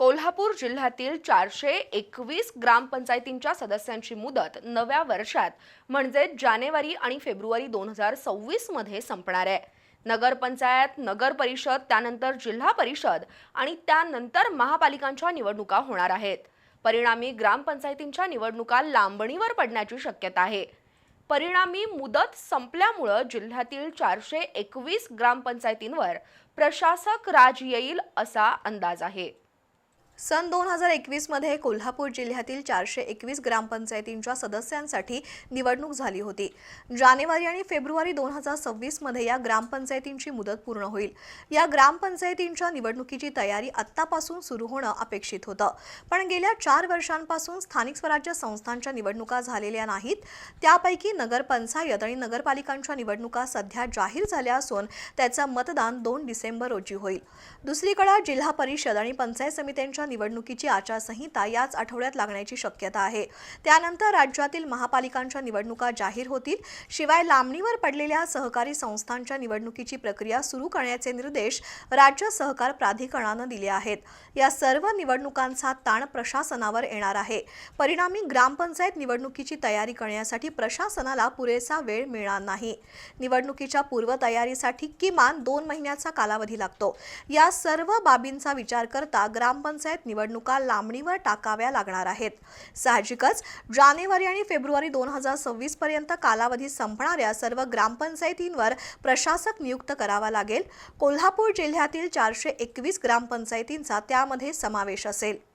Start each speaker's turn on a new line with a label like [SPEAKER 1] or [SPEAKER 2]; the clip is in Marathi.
[SPEAKER 1] कोल्हापूर जिल्ह्यातील चारशे एकवीस ग्रामपंचायतींच्या सदस्यांची मुदत नव्या वर्षात म्हणजे जानेवारी आणि फेब्रुवारी दोन हजार सव्वीसमध्ये संपणार आहे. नगरपंचायत नगर परिषद त्यानंतर जिल्हा परिषद आणि त्यानंतर महापालिकांच्या निवडणुका होणार आहेत. परिणामी ग्रामपंचायतींच्या निवडणुका लांबणीवर पडण्याची शक्यता आहे. परिणामी मुदत संपल्यामुळं जिल्ह्यातील चारशे एकवीस ग्रामपंचायतींवर प्रशासक राज येईल असा अंदाज आहे.
[SPEAKER 2] सन दोन हजार एकवीसमध्ये कोल्हापूर जिल्ह्यातील चारशे एकवीस ग्रामपंचायतींच्या सदस्यांसाठी निवडणूक झाली होती. जानेवारी आणि फेब्रुवारी दोन हजार सव्वीसमध्ये या ग्रामपंचायतींची मुदत पूर्ण होईल. या ग्रामपंचायतींच्या निवडणुकीची तयारी आत्तापासून सुरू होणं अपेक्षित होतं. पण गेल्या चार वर्षांपासून स्थानिक स्वराज्य संस्थांच्या निवडणुका झालेल्या नाहीत. त्यापैकी नगरपंचायत आणि नगरपालिकांच्या निवडणुका सध्या जाहीर झाल्या असून त्याचं मतदान दोन डिसेंबर रोजी होईल. दुसरीकडे जिल्हा परिषद आणि पंचायत समित्यांच्या निवडणुकीची आचारसंहिता याच आठवड्यात लागण्याची शक्यता आहे. त्यानंतर राज्यातील महापालिकांच्या निवडणुका जाहीर होतील. शिवाय लांबणीवर पडलेल्या सहकारी संस्थांच्या निवडणुकीची प्रक्रिया सुरू करण्याचे निर्देश राज्य सहकार प्राधिकरणानं दिले आहेत. या सर्व निवडणुकांचा ताण प्रशासनावर येणार आहे. परिणामी ग्रामपंचायत निवडणुकीची तयारी करण्यासाठी प्रशासनाला पुरेसा वेळ मिळणार नाही. निवडणुकीच्या पूर्वतयारीसाठी किमान दोन महिन्याचा कालावधी लागतो. या सर्व बाबींचा विचार करता ग्रामपंचायत निवडणुका लांबणीवर टाकाव्या लागणार आहेत. साहजिकच जानेवारी आणि फेब्रुवारी दोन हजार सव्वीस पर्यंत कालावधी संपणाऱ्या सर्व ग्रामपंचायतींवर प्रशासक नियुक्त करावा लागेल. कोल्हापूर जिल्ह्यातील चारशे एकवीस ग्रामपंचायतींचा त्यामध्ये समावेश असेल.